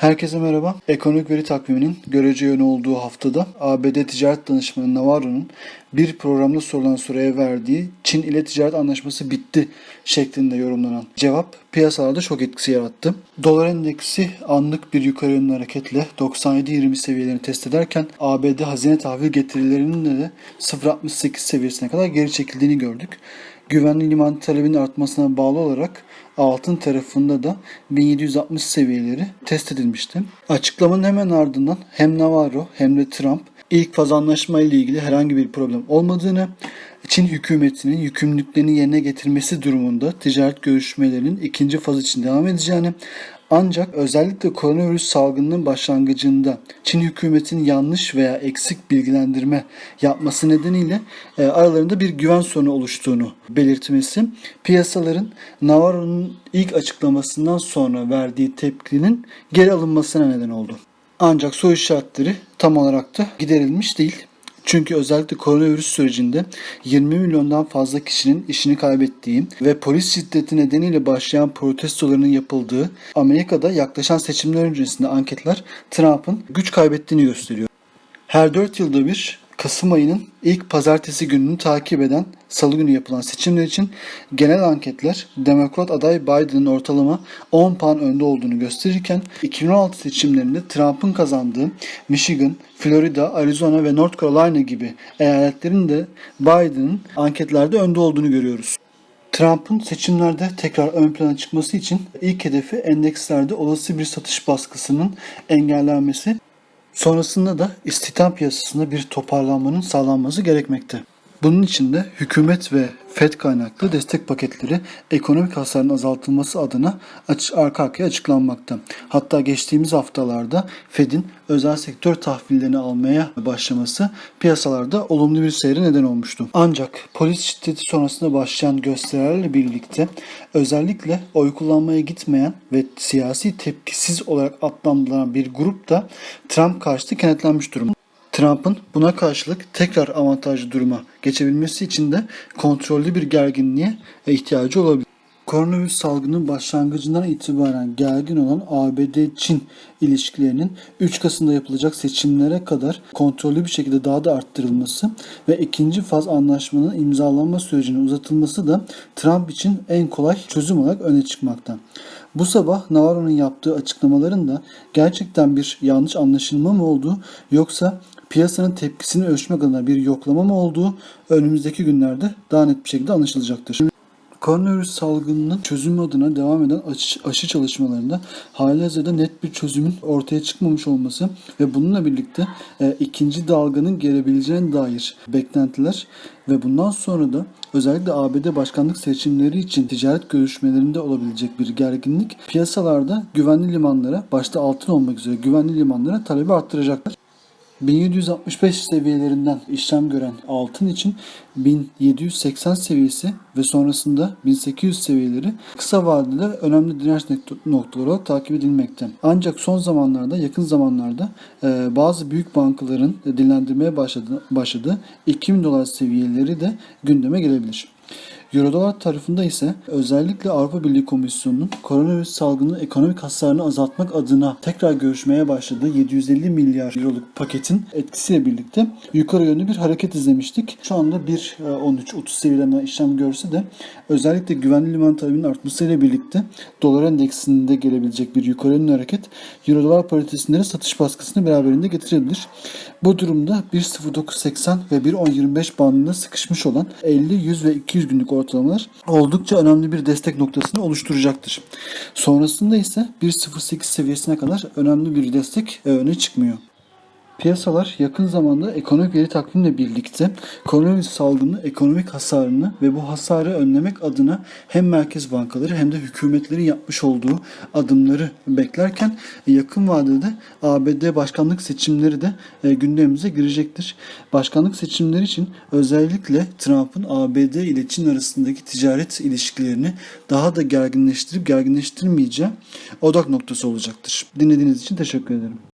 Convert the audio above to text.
Herkese merhaba. Ekonomik veri takviminin görece yönü olduğu haftada ABD Ticaret Danışmanı Navarro'nun bir programda sorulan soruya verdiği Çin ile ticaret anlaşması bitti şeklinde yorumlanan cevap piyasalarda şok etkisi yarattı. Dolar endeksi anlık bir yukarı yönlü hareketle 97.20 seviyelerini test ederken ABD hazine tahvil getirilerinin de 0.68 seviyesine kadar geri çekildiğini gördük. Güvenli liman talebinin artmasına bağlı olarak altın tarafında da 1760 seviyeleri test edilmişti. Açıklamanın hemen ardından hem Navarro hem de Trump ilk faz anlaşma ile ilgili herhangi bir problem olmadığını, Çin hükümetinin yükümlülüklerini yerine getirmesi durumunda ticaret görüşmelerinin ikinci faz için devam edeceğini ancak özellikle koronavirüs salgınının başlangıcında Çin hükümetinin yanlış veya eksik bilgilendirme yapması nedeniyle e, aralarında bir güven sorunu oluştuğunu belirtmesi piyasaların Navarro'nun ilk açıklamasından sonra verdiği tepkinin geri alınmasına neden oldu. Ancak soru işaretleri tam olarak da giderilmiş değil. Çünkü özellikle koronavirüs sürecinde 20 milyondan fazla kişinin işini kaybettiği ve polis şiddeti nedeniyle başlayan protestoların yapıldığı Amerika'da yaklaşan seçimler öncesinde anketler Trump'ın güç kaybettiğini gösteriyor. Her 4 yılda bir Kasım ayının ilk pazartesi gününü takip eden salı günü yapılan seçimler için genel anketler Demokrat aday Biden'ın ortalama 10 puan önde olduğunu gösterirken 2016 seçimlerinde Trump'ın kazandığı Michigan, Florida, Arizona ve North Carolina gibi eyaletlerin de Biden'ın anketlerde önde olduğunu görüyoruz. Trump'ın seçimlerde tekrar ön plana çıkması için ilk hedefi endekslerde olası bir satış baskısının engellenmesi Sonrasında da istihdam piyasasında bir toparlanmanın sağlanması gerekmekte. Bunun için de hükümet ve FED kaynaklı destek paketleri ekonomik hasarın azaltılması adına aç, arka arkaya açıklanmakta. Hatta geçtiğimiz haftalarda FED'in özel sektör tahvillerini almaya başlaması piyasalarda olumlu bir seyre neden olmuştu. Ancak polis şiddeti sonrasında başlayan gösterilerle birlikte özellikle oy kullanmaya gitmeyen ve siyasi tepkisiz olarak adlandırılan bir grup da Trump karşıtı kenetlenmiş durumda. Trump'ın buna karşılık tekrar avantajlı duruma geçebilmesi için de kontrollü bir gerginliğe ihtiyacı olabilir. Koronavirüs salgının başlangıcından itibaren gergin olan ABD-Çin ilişkilerinin 3 Kasım'da yapılacak seçimlere kadar kontrollü bir şekilde daha da arttırılması ve ikinci faz anlaşmanın imzalanma sürecinin uzatılması da Trump için en kolay çözüm olarak öne çıkmakta. Bu sabah Navarro'nun yaptığı açıklamaların da gerçekten bir yanlış anlaşılma mı olduğu yoksa piyasanın tepkisini ölçmek adına bir yoklama mı olduğu önümüzdeki günlerde daha net bir şekilde anlaşılacaktır. Koronavirüs salgınının çözümü adına devam eden aşı, aşı çalışmalarında halihazırda net bir çözümün ortaya çıkmamış olması ve bununla birlikte e, ikinci dalganın gelebileceğine dair beklentiler ve bundan sonra da özellikle ABD başkanlık seçimleri için ticaret görüşmelerinde olabilecek bir gerginlik piyasalarda güvenli limanlara başta altın olmak üzere güvenli limanlara talebi arttıracaktır. 1765 seviyelerinden işlem gören altın için 1780 seviyesi ve sonrasında 1800 seviyeleri kısa vadede önemli direnç noktaları olarak takip edilmekte. Ancak son zamanlarda, yakın zamanlarda e, bazı büyük bankaların dinlendirmeye başladı, başladığı 2000 dolar seviyeleri de gündeme gelebilir. Eurodolar tarafında ise özellikle Avrupa Birliği Komisyonu'nun koronavirüs salgını ekonomik hasarını azaltmak adına tekrar görüşmeye başladığı 750 milyar euroluk paketin etkisiyle birlikte yukarı yönlü bir hareket izlemiştik. Şu anda 1.13-30 seviyelerine işlem görse de özellikle güvenli liman talebinin artmasıyla birlikte dolar endeksinde gelebilecek bir yukarı yönlü hareket Eurodolar paritesinde de satış baskısını beraberinde getirebilir. Bu durumda 1.0980 ve 1.1025 bandında sıkışmış olan 50, 100 ve 200 günlük ortalamalar oldukça önemli bir destek noktasını oluşturacaktır. Sonrasında ise 1.08 seviyesine kadar önemli bir destek e, öne çıkmıyor. Piyasalar yakın zamanda ekonomik veri takvimle birlikte koronavirüs salgını ekonomik hasarını ve bu hasarı önlemek adına hem merkez bankaları hem de hükümetlerin yapmış olduğu adımları beklerken yakın vadede ABD başkanlık seçimleri de e, gündemimize girecektir. Başkanlık seçimleri için özellikle Trump'ın ABD ile Çin arasındaki ticaret ilişkilerini daha da gerginleştirip gerginleştirmeyeceği odak noktası olacaktır. Dinlediğiniz için teşekkür ederim.